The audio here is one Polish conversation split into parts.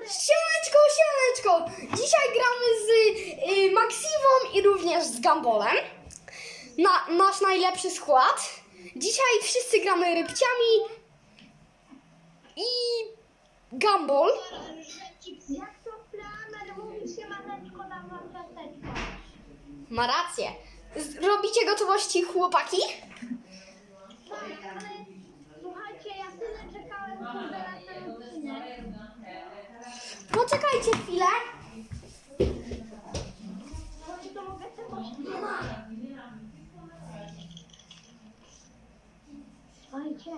Siemaneczko, siemaneczko! Dzisiaj gramy z y, Maksywą i również z Gambolem. Na, nasz najlepszy skład. Dzisiaj wszyscy gramy rybciami i Gambol. Jak to planer mówi się maneczko na maneczko. Ma rację. Z- Robicie gotowości, chłopaki? Tak, ale słuchajcie, ja tyle czekałem na ten. Poczekajcie chwilę. Słuchajcie,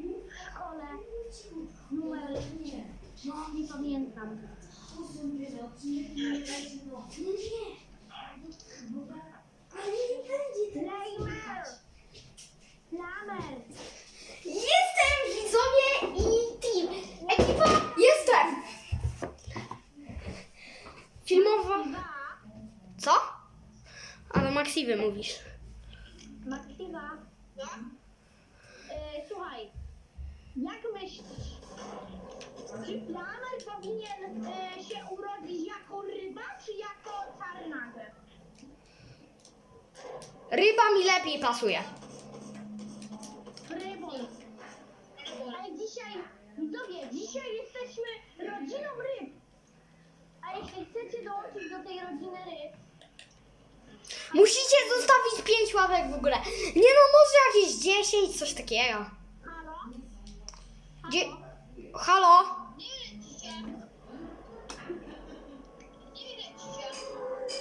jest w szkole numer... No, nie pamiętam. Lejmer! Planer! Jestem widzowie i team. Ekipa, jestem. Filmowa. Dwa. Co? Ale Maksiwy mówisz. Maksywa. E, słuchaj, jak myślisz, czy planer powinien e, się urodzić jako ryba, czy jako czarnaga? Ryba mi lepiej pasuje. Rybą. Ej, dzisiaj, widzowie, dzisiaj jesteśmy rodziną ryb. A jeśli chcecie dołączyć do tej rodziny ryb, Musicie zostawić 5 łapek w ogóle. Nie no, może jakieś 10, coś takiego. halo? Dzie Halo? Nie widzicie?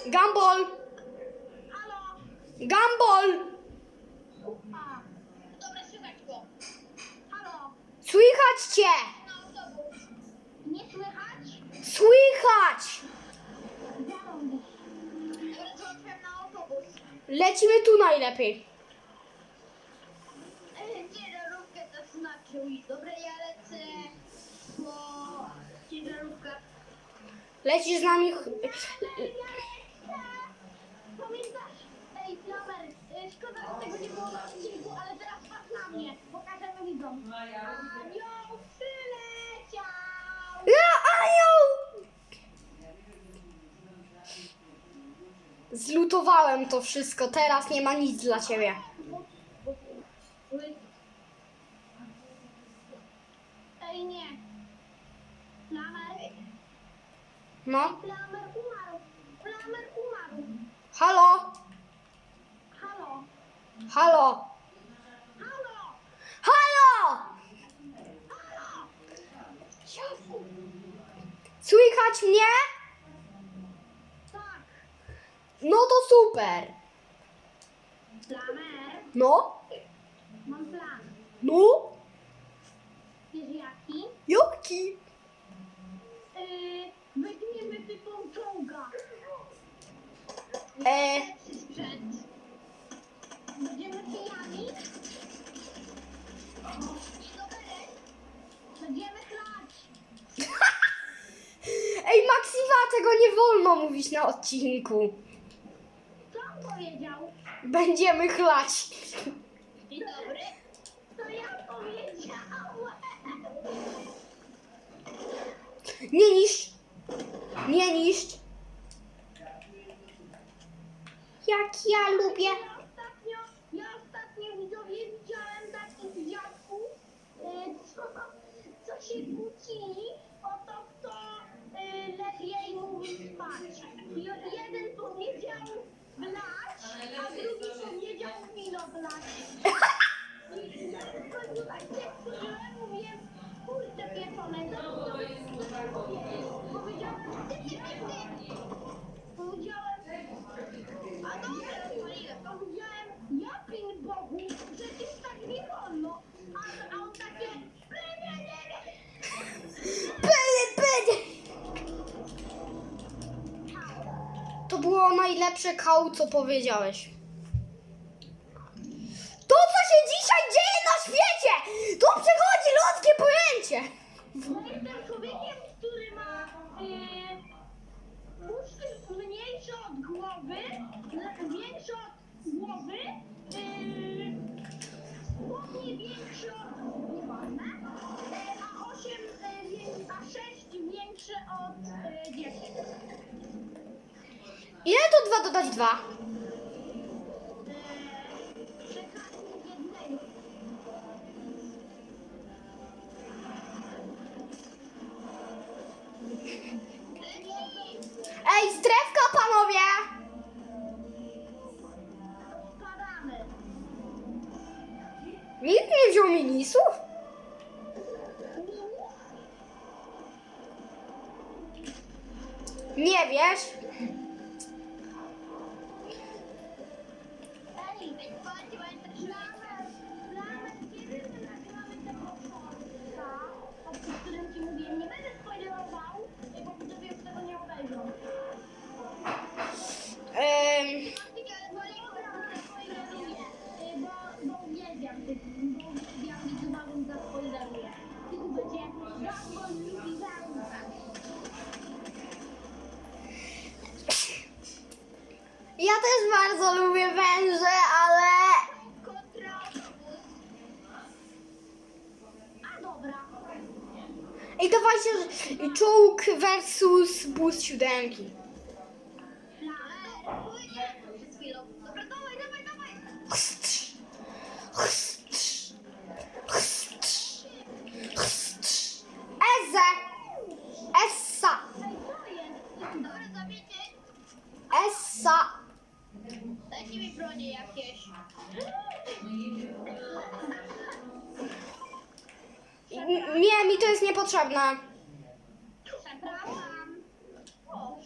Gumball! Halo? Gumball! A, dobra, słychać go. Halo? Słychać cię! Na autobus. Nie słychać? Słychać! Zarąbisz. Dobra, zobaczyłem na autobus. Lecimy tu najlepiej. Ciężarówkę zaznaczył i dobra, ja lecę po ciężarówkę. Leci z nami... ch- Ja lecę! Pamiętasz? Ej, Flamer, e, szkoda, że tego nie było na odcinku, ale teraz patrz na mnie. Pokażemy widzom. Anioł przyleciał! Ja, anioł! Zlutowałem to wszystko, teraz nie ma nic dla ciebie. Ej, nie. Flamer, No, Flamer umarł. Flamer umarł. halo? Halo, Halo? halo, Halo! halo! Słychać mnie? Tak, No to super. Flamer, No? mam plan. No? Wiesz jaki? Jaki? Yy, weźmiemy typą czołga. E, Lepszy sprzęt. Będziemy pijani. I dobre. Będziemy chlać. ej, Maksiwa, tego nie wolno mówić na odcinku. Co on powiedział? Będziemy chlać. Dzień dobry. To ja powiedziałem. Nie niszcz. Nie niszcz. Jak ja lubię. Ja ostatnio, ja ostatnio widzowie widziałem takich dziadków, y, co, co się kłócili jeden powiedział blać, a drugi powiedział wino blać. I ja w końcu się wkurzyłem, mówię, kurczę pieczone, co to? Powiedziałem, ty, ty, ty, ty. Powiedziałem, a dobra, rozwaliłem. Powiedziałem, ja pin Bogu, przecież tak nie wolno. A, a on takie, "Ble, ble, ble, ble". Pyle, pyle. To było najlepsze kał, co powiedziałeś. Chstrz, chstrz. Eze! Essa! Essa! Nie, mi to jest niepotrzebne. Przepraszam. O,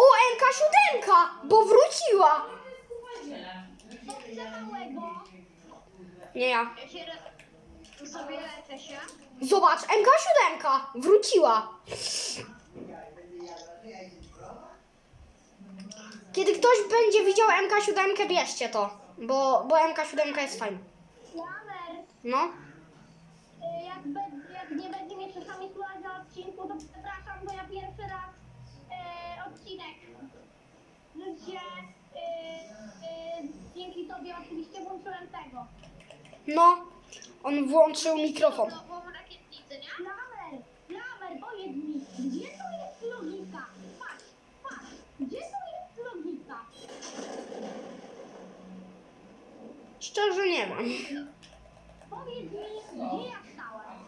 O, MK7, bo wróciła. Nie ja. Ja się się. Zobacz, MK7 wróciła. Kiedy ktoś będzie widział MK7, bierzcie to, bo, bo MK7 jest fajna. No. jak nie będzie mnie czasami słuchać na odcinku, to przepraszam, bo ja pierwszy raz odcinek. Gdzie y, y, dzięki tobie oczywiście włączyłem tego. No, on włączył mikrofon. Nową rakietnicę, nie? Lamer, Lamer, powiedz mi, gdzie tu jest logika? Patrz, patrz, gdzie tu jest logika? Szczerze nie mam. Powiedz mi, gdzie ja stałem?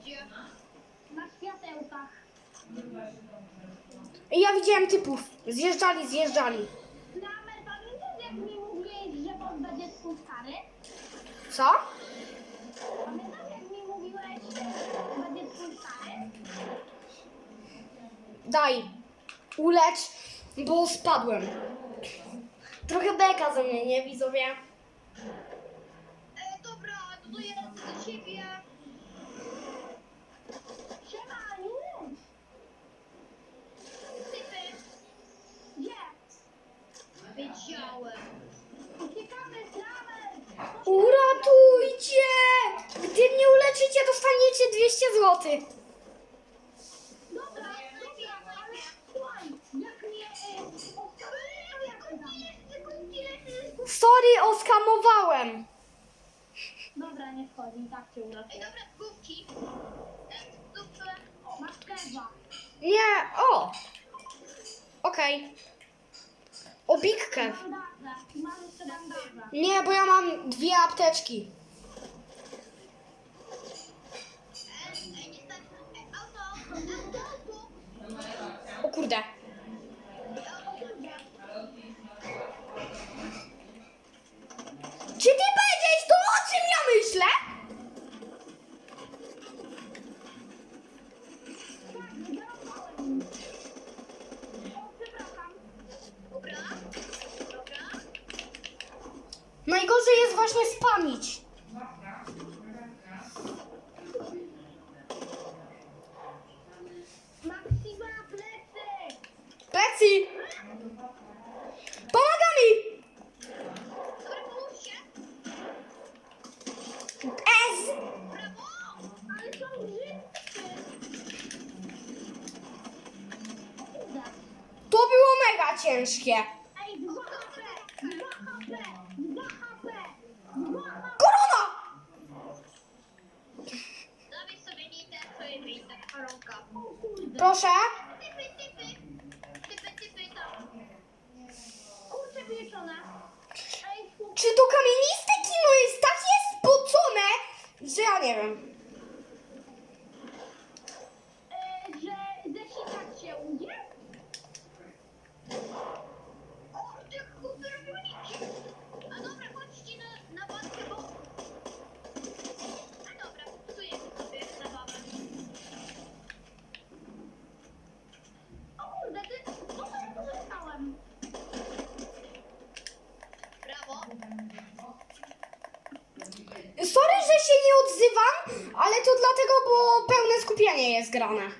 Gdzie? Na światełkach. Ja widziałem typów. Zjeżdżali, zjeżdżali. Lamer, pamiętasz jak mi mówiłeś, że on będzie twój stary? Co? Pamiętasz jak mi mówiłeś, że on będzie twój stary? Daj. Ulecz, bo spadłem. Trochę beka ze mnie, nie widzowie? E, dobra, to do ja do siebie. 200 zł. E, Sorry, oskamowałem. Dobra, nie wchodzi, tak cię uratuje. Ej, dobra, kubki. Super. E, o, masz chleba. Nie, o. Okej. Obikkę. Mam jeszcze. Nie, bo ja mam dwie apteczki. Kurde. Czy ty powiedziałeś to, o czym ja myślę? Najgorzej jest właśnie spamić. Ciężkie. Ej, 2 HP! 2 HP! 2 HP! 2 HP! Korona! Zabij sobie nitę, swoje miejsce, koronka. O kurde. Proszę. Typy, typy! Typy, typy tam. Czy to kamieniste kino jest takie spocone, że ja nie wiem. E, że zesikać się udzie? O, ty chłopcy robią niki. A dobra, chodźcie na, na walkę, bo... A dobra, psujemy sobie zabawę. O kurde, ty... Co to ja zostałem? Brawo. Sorry, że się nie odzywam, ale to dlatego, bo pełne skupienie jest grane.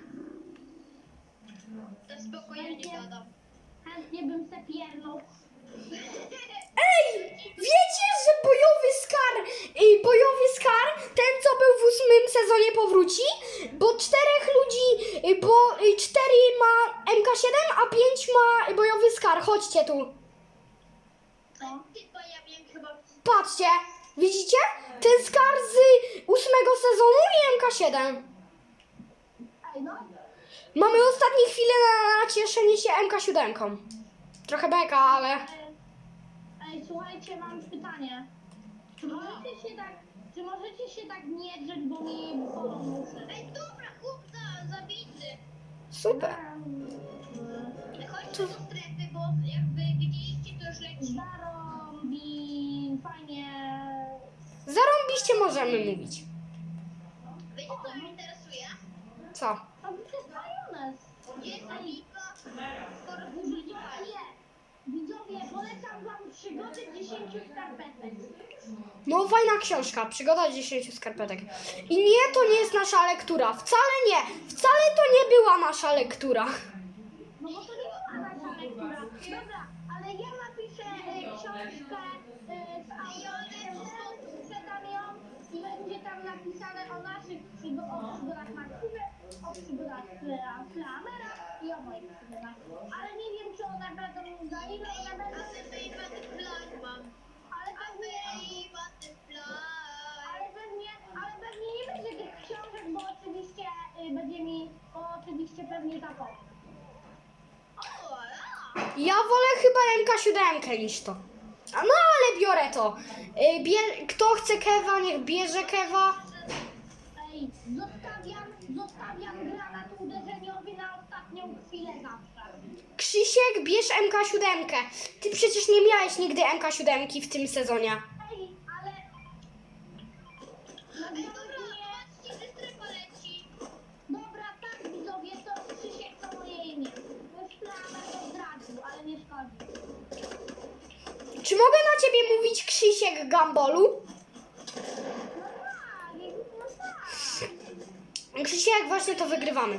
To spokojnie gadam. Chętnie bym se piernął. Ej, wiecie, że bojowy Skar, y, bojowy Skar, ten co był w ósmym sezonie powróci, bo czterech ludzi, y, bo y, cztery ma MK7, a pięć ma bojowy Skar. Chodźcie tu. Ja wiem chyba... Patrzcie, widzicie? Ten Skar z ósmego sezonu i MK7. Mamy ostatnie chwile na, na cieszenie się MK7. Trochę beka, ale... Ej, słuchajcie, mam pytanie. Czy możecie się tak, czy możecie się tak nie drzeć, bo mi bolą uszy? Ej, dobra, chłopca, zabity. Super. Chodźcie do strefy, bo jakby widzieliście, to leci. Zarąbi, fajnie. Zarąbiście możemy mówić. Wiecie, co mnie interesuje? Co? Jest majonez. Gdzie jest Widzowie, polecam wam przygody 10 skarpetek. No fajna książka, Przygoda 10 skarpetek. I nie, to nie jest nasza lektura. Wcale nie. Wcale to nie była nasza lektura. No bo to nie była nasza lektura. Dobra, ale ja napiszę e, książkę e, z autorem, sprzedam ją i będzie tam napisane o naszych przygo- o przygodach o przygodach Fla- Flamera i o moich przygodach. Ale nie wiem, czy one będą za ile one będą. Ale pewnie, ale pewnie, ale pewnie nie będzie tych książek, bo oczywiście y, będzie mi, bo oczywiście pewnie zapomnę. Ja wolę chyba MK7 niż to. A no ale biorę to. Y, Bie- kto chce kewa, niech bierze kewa. Krzysiek, bierz MK7. Ty przecież nie miałeś nigdy MK7 w tym sezonie. Ej, ale... No Ej, dobra, patrzcie, że strefa leci. Dobra, tak widzowie, to Krzysiek to moje imię. Już Flamer to zdradził, ale nie szkodzi. Czy mogę na ciebie mówić Krzysiek Gambolu? No tak, no tak. Krzysiek, właśnie to wygrywamy.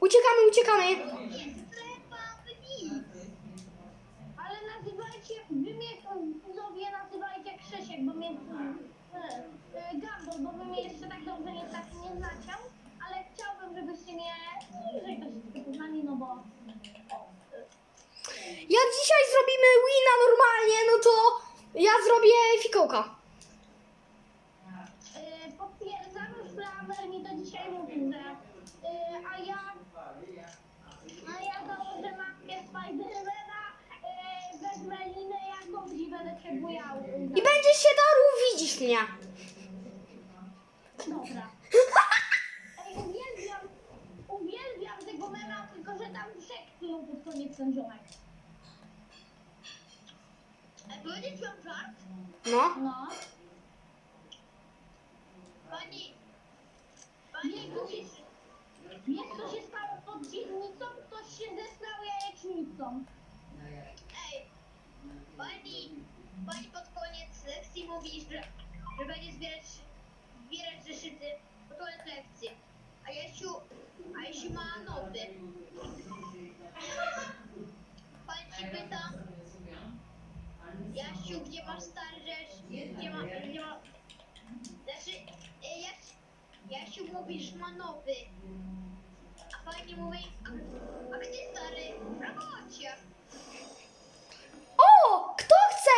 Uciekamy, uciekamy. Strefa nic. Ale nazywajcie, wy mnie widzowie nazywajcie Krzysiek, bo mnie... E, e, Gambol, bo wy mnie jeszcze tak dobrze nie, tak nie znacie, ale chciałbym, żebyście mnie bliżej troszeczkę poznali, no bo... O, e, Jak dzisiaj zrobimy wina normalnie, no to ja zrobię fikołka. e, potwierdzam, mi to dzisiaj mówił, że... E, a ja... A ja założę maskę Spidermana, e, wezmę linę jakąś i będę bujał. I będziesz się daru, widzisz mnie. Dobra. Ej, uwielbiam, uwielbiam tego mema, tylko że tam przeklinął pod koniec ten ziomek. Powiedzieć wam żart? No. No. Pani... Pani mówisz... Wiesz, co się stało pod dzielnicą? Ktoś się zesrał jajecznicą. Ej, pani... Pani pod koniec lekcji mówi, że, że będzie zbierać, zbierać zeszyty pod koniec lekcji. A Jasiu... A Jasiu ma noty. Pani się pyta... Jasiu, gdzie masz stary rzecz? Gdzie ma... Gdzie ma... Znaczy, e, Jasiu, Jasiu mówi, że ma nowy. A pani mówi, a, a gdzie stary? W robocie. O, kto chce?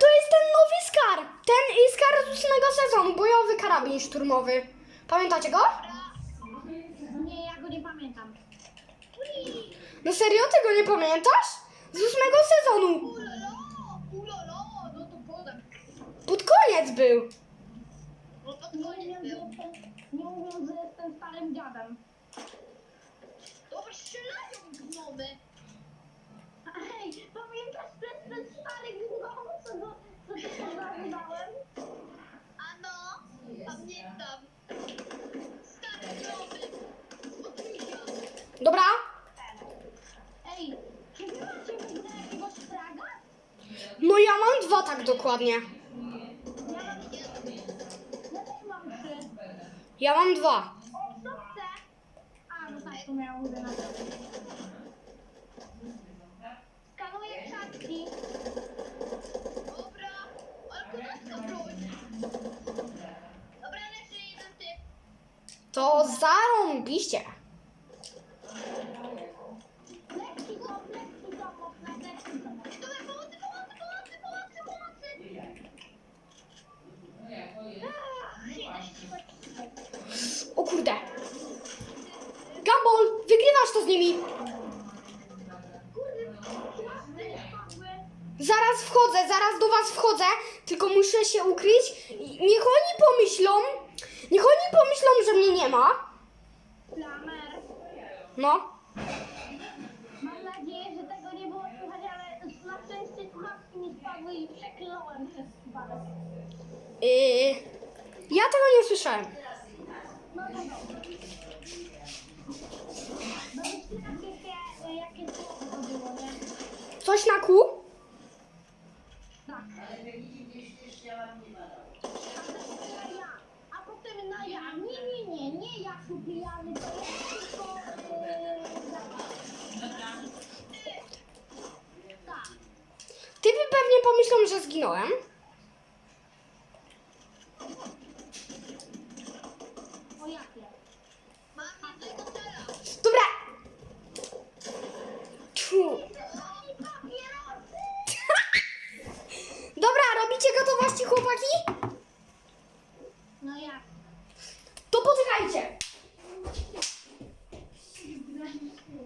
To jest ten nowy Skar. Ten Skar z ósmego sezonu, bojowy karabin szturmowy. Pamiętacie go? Nie, ja go nie pamiętam. Ui, No serio, ty go nie pamiętasz? Z ósmego sezonu. Pod koniec był. No to Nie koniec był. jestem, nie mówiąc, że jestem starym dziadem. To strzelają gnomy. Ej, pamiętasz ten, ten stary gnom, co, go, co ty pokazywałem? Ano, pamiętam. Stare gnomy. Spokójka. Dobra? Ej, czy wy macie w ogóle jakiegoś fraga? No ja mam dwa tak dokładnie. Ja mam dwa. O, co chce? A, no tak, to miałam na. Skanuję. Dobra, broń. Dobra, leży jeden typ. To zarąbiście. Kurde. Gumball, wygrywasz to z nimi. Zaraz wchodzę, zaraz do was wchodzę, tylko muszę się ukryć. Niech oni pomyślą, niech oni pomyślą, że mnie nie ma. No. Mam nadzieję, że tego nie było słychać, ale na szczęście słuchawki mi spadły i przekląłem przez przypadek. Yy, ja tego nie słyszałem. Coś na kół? Tak. A potem na ja. Nie, nie, nie, nie ja tu pijany, to tak. Typy pewnie pomyślą, że zginąłem. Chłopaki? No jak? To poczekajcie.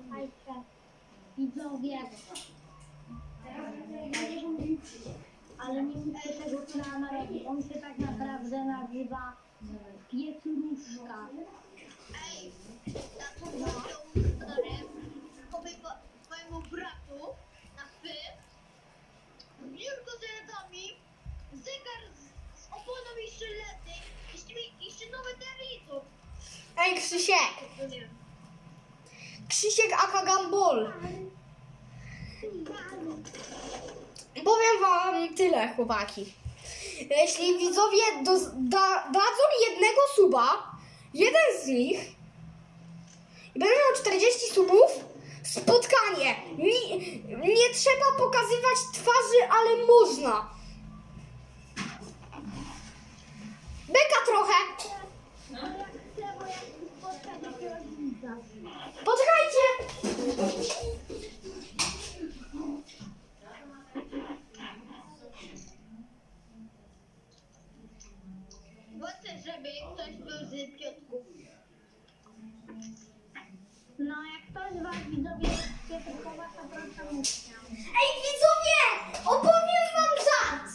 Słuchajcie, widzowie. Ale nie mówcie tego Klamerowi. On się tak naprawdę nazywa Pietruszka. Ej, na to powiedział stary, powiem twojemu bratu na ty. Biurko z ledami, zegar z, z i szylety, jeszcze, jeszcze nowy telewizor. Ej, Krzysiek. Nie. Krzysiek aka. Powiem wam tyle, chłopaki. Jeśli widzowie do, da, dadzą jednego suba, jeden z nich i będę miał 40 subów, spotkanie. Nie, nie trzeba pokazywać twarzy, ale można. Beka trochę. No jak chcę, bo ja chcę spotkać jakiegoś widza. Poczekajcie. Bo chcę, żeby ktoś był z Piotrków. No jak ktoś z was widzowie jest Pietrkowa, to proszę mówcie. Ej, widzowie! Opowiem wam żart.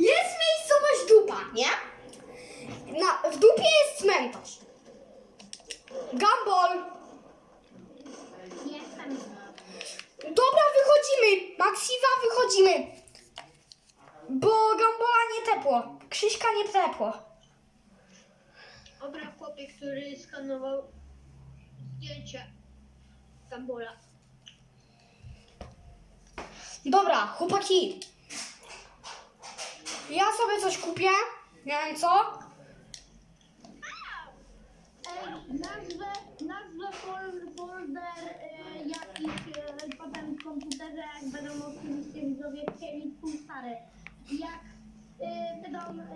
Jest miejscowość Dupa, nie? Na, w Dupie jest cmentarz. Gumball. Jestem. Dobra, wychodzimy. Maxiwa, wychodzimy. Bo Gambala nie tepło. Krzyśka nie tepło. Dobra, chłopie, który skanował zdjęcie Gambola. Dobra, chłopaki. Ja sobie coś kupię. Nie wiem co. Nazwę, nazwę fol, folder y, jakiś y, potem w komputerze, jak będą oczywiście widzowie chcieli stary. Jak y, będą y,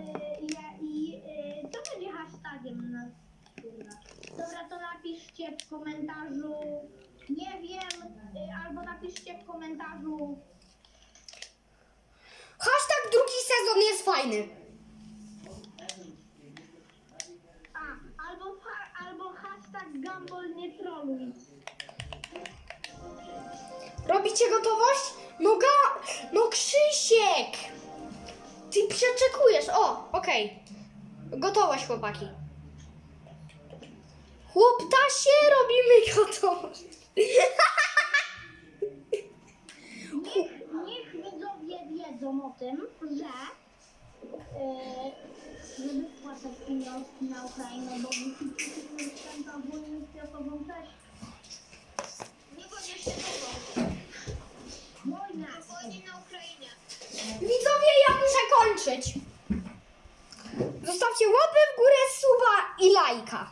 ja, i y, to będzie hashtagiem. Dobra, to napiszcie w komentarzu nie wiem, y, albo napiszcie w komentarzu Hashtag drugi sezon jest fajny. a, albo, ha, albo hashtag Gumball nie troluj. Robicie gotowość? No ga... No Krzysiek! Ty przeczekujesz. O, okej. Gotowość, chłopaki. Chłoptasie, robimy gotowość. wiedzą o tym, że yy, żeby wpłacać na Ukrainę, bo tam ta wojnę światową też. Nie bądź jeszcze długo. Wojna. Na Ukrainie. Widzowie, ja muszę kończyć. Zostawcie łapy w górę, suba i lajka.